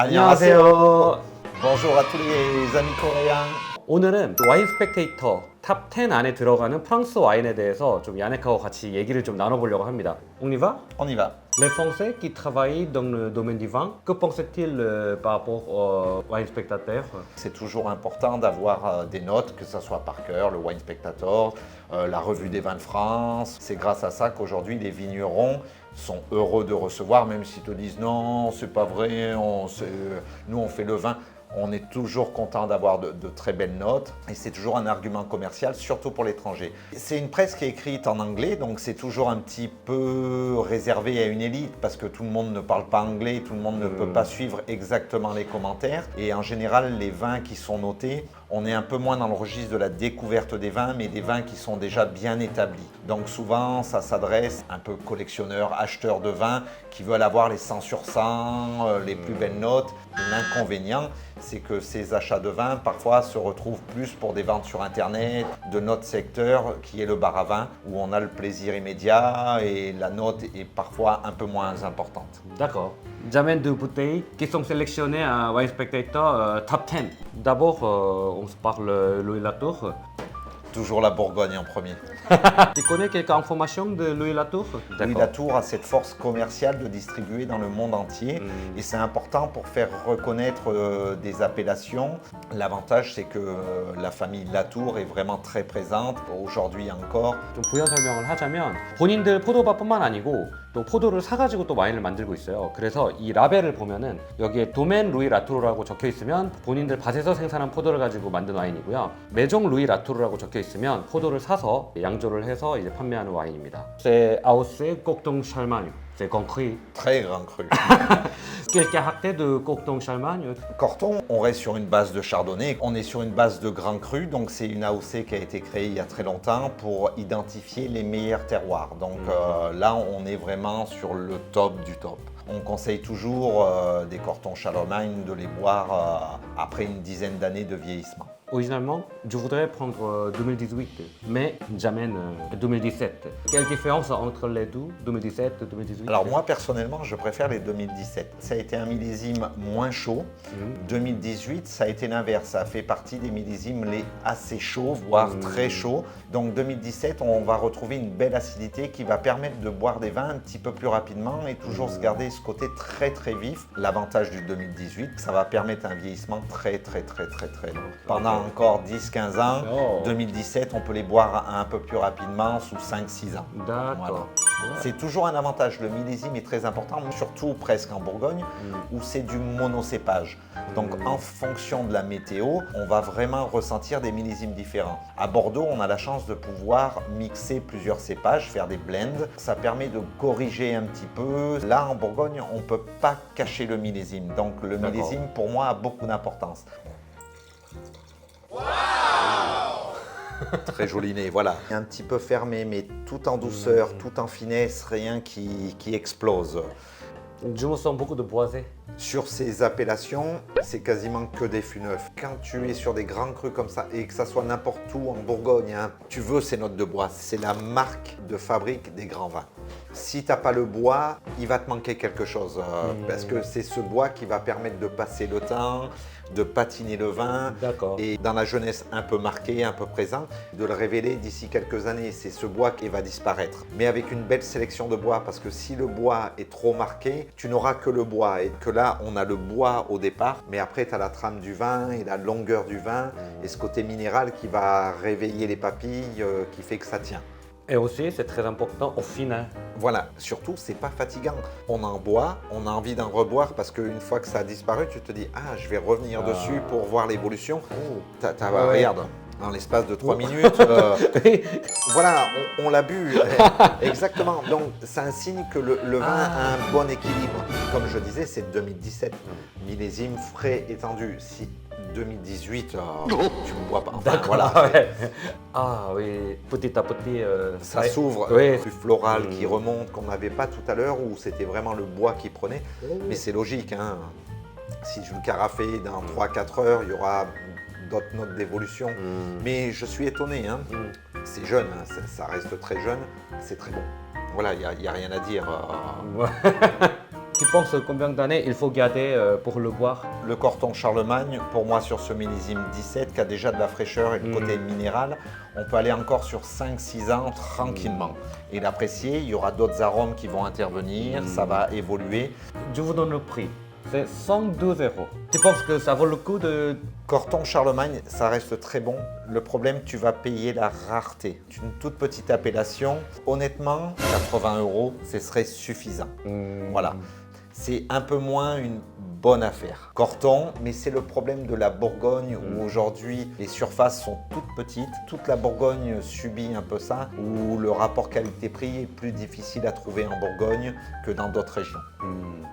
안녕하세요. Bonjour à tous les amis coréens. 오늘은 와인 스펙테이터 탑 10 안에 들어가는 프랑스 와인에 대해서 좀 야넥하고 같이 얘기를 좀 나눠보려고 합니다. On y va? On y va. Les Français qui travaillent dans le domaine du vin, que pensent-ils euh, par rapport au wine spectateur C'est toujours important d'avoir euh, des notes, que ce soit par cœur, le Wine Spectator, euh, la revue des vins de France. C'est grâce à ça qu'aujourd'hui les vignerons sont heureux de recevoir, même s'ils te disent non, c'est pas vrai, on, c'est- nous on fait le vin. On est toujours content d'avoir de, de très belles notes et c'est toujours un argument commercial, surtout pour l'étranger. C'est une presse qui est écrite en anglais, donc c'est toujours un petit peu réservé à une élite parce que tout le monde ne parle pas anglais, tout le monde ne peut pas suivre exactement les commentaires. Et en général, les vins qui sont notés, on est un peu moins dans le registre de la découverte des vins, mais des vins qui sont déjà bien établis. Donc souvent, ça s'adresse un peu collectionneurs, acheteurs de vins qui veulent avoir les 100 sur 100, euh, les plus belles notes. L'inconvénient, c'est que ces achats de vins parfois se retrouvent plus pour des ventes sur Internet de notre secteur qui est le bar à vin, où on a le plaisir immédiat et la note est parfois un peu moins importante. D'accord. J'amène deux bouteilles qui sont sélectionnées à Wine Spectator euh, Top 10. D'abord, euh, on se parle euh, Louis Latour. Toujours la Bourgogne en premier. Tu connais quelques informations de Louis Latour Louis Latour a cette force commerciale de distribuer dans le monde entier et c'est important pour faire reconnaître euh, des appellations. L'avantage c'est que euh, la famille Latour est vraiment très présente aujourd'hui encore. 좀 부연 설명을 하자면 본인들 포도밭뿐만 아니고 또 포도를 사가지고 또 와인을 만들고 있어요. 그래서 이 라벨을 보면은 여기에 도멘 루이 라토르라고 적혀 있으면 본인들 밭에서 생산한 포도를 가지고 만든 와인이고요. 메종 루이 라토르라고 적혀 있으면 포도를 사서 양조를 해서 이제 판매하는 와인입니다. C'est AOC Cocton Charmagne. C'est compris. Très grand cru. Quel caractère de Cocton Charmagne Corton, on reste sur une base de chardonnay, on est sur une base de grand cru, donc c'est une AOC qui a été créée il y a très longtemps pour identifier les meilleurs terroirs. Donc euh, là, on est vraiment sur le top du top. On conseille toujours euh, des Cortons Charlemagne de les boire euh, après une dizaine d'années de vieillissement. Originalement, je voudrais prendre euh, 2018, mais j'amène euh, 2017. Quelle différence entre les deux, 2017 et 2018 Alors moi personnellement, je préfère les 2017. Ça a été un millésime moins chaud. 2018, ça a été l'inverse. Ça fait partie des millésimes les assez chauds, voire très chauds. Donc 2017, on va retrouver une belle acidité qui va permettre de boire des vins un petit peu plus rapidement et toujours se garder ce côté très très vif. L'avantage du 2018, ça va permettre un vieillissement très très très très très long. Pendant encore 10-15 ans, Oh. 2017, on peut les boire un peu plus rapidement sous 5-6 ans. D'accord. Voilà. C'est toujours un avantage. Le millésime est très important, surtout presque en Bourgogne, où c'est du monocépage. Donc en fonction de la météo, on va vraiment ressentir des millésimes différents. À Bordeaux, on a la chance de pouvoir mixer plusieurs cépages, faire des blends. Ça permet de corriger un petit peu. Là, en Bourgogne, on ne peut pas cacher le millésime. Donc le millésime, pour moi, a beaucoup d'importance. Très joli nez, voilà. Un petit peu fermé, mais tout en douceur, tout en finesse, rien qui, qui explose. Je me sens beaucoup de boisé. Sur ces appellations, c'est quasiment que des fûts neufs. Quand tu es sur des grands crus comme ça, et que ça soit n'importe où en Bourgogne, hein, tu veux ces notes de bois. C'est la marque de fabrique des grands vins. Si tu n'as pas le bois, il va te manquer quelque chose. euh, Parce que c'est ce bois qui va permettre de passer le temps, de patiner le vin. Et dans la jeunesse un peu marquée, un peu présent, de le révéler d'ici quelques années. C'est ce bois qui va disparaître. Mais avec une belle sélection de bois, parce que si le bois est trop marqué, tu n'auras que le bois. Et que là, on a le bois au départ, mais après, tu as la trame du vin et la longueur du vin, et ce côté minéral qui va réveiller les papilles, euh, qui fait que ça tient. Et aussi, c'est très important au final. Voilà, surtout, c'est pas fatigant. On en boit, on a envie d'en reboire parce qu'une fois que ça a disparu, tu te dis Ah, je vais revenir Ah. dessus pour voir l'évolution. Regarde, en l'espace de 3 minutes, euh, voilà, on, on l'a bu. Exactement. Donc, c'est un signe que le, le vin a un bon équilibre. Comme je disais, c'est 2017. Millésime frais étendu. Si 2018, euh, tu ne bois pas. Enfin, voilà. ouais. Ah oui, petit à petit. euh, Ça ouais. s'ouvre, Oui. euh, plus floral qui remonte, qu'on n'avait pas tout à l'heure, où c'était vraiment le bois qui prenait. Mais c'est logique, hein. si je le carafais dans 3-4 heures, il y aura d'autres notes d'évolution. Mm. Mais je suis étonné, hein. c'est jeune, hein, ça, ça reste très jeune, c'est très bon. Voilà, il n'y a, il y a rien à dire. euh. Tu penses combien d'années il faut garder euh, pour le boire Le Corton Charlemagne, pour moi, sur ce millésime 17, qui a déjà de la fraîcheur et le Mm. côté minéral, on peut aller encore sur 5-6 ans tranquillement. Et l'apprécier, il y aura d'autres arômes qui vont intervenir, ça va évoluer. Je vous donne le prix. C'est 112 euros. Tu penses que ça vaut le coup de... Corton Charlemagne, ça reste très bon. Le problème, tu vas payer la rareté. C'est une toute petite appellation. Honnêtement, 80 euros, ce serait suffisant. Voilà. C'est un peu moins une bonne affaire. Corton, mais c'est le problème de la Bourgogne où aujourd'hui les surfaces sont toutes petites. Toute la Bourgogne subit un peu ça, où le rapport qualité-prix est plus difficile à trouver en Bourgogne que dans d'autres régions. Hmm.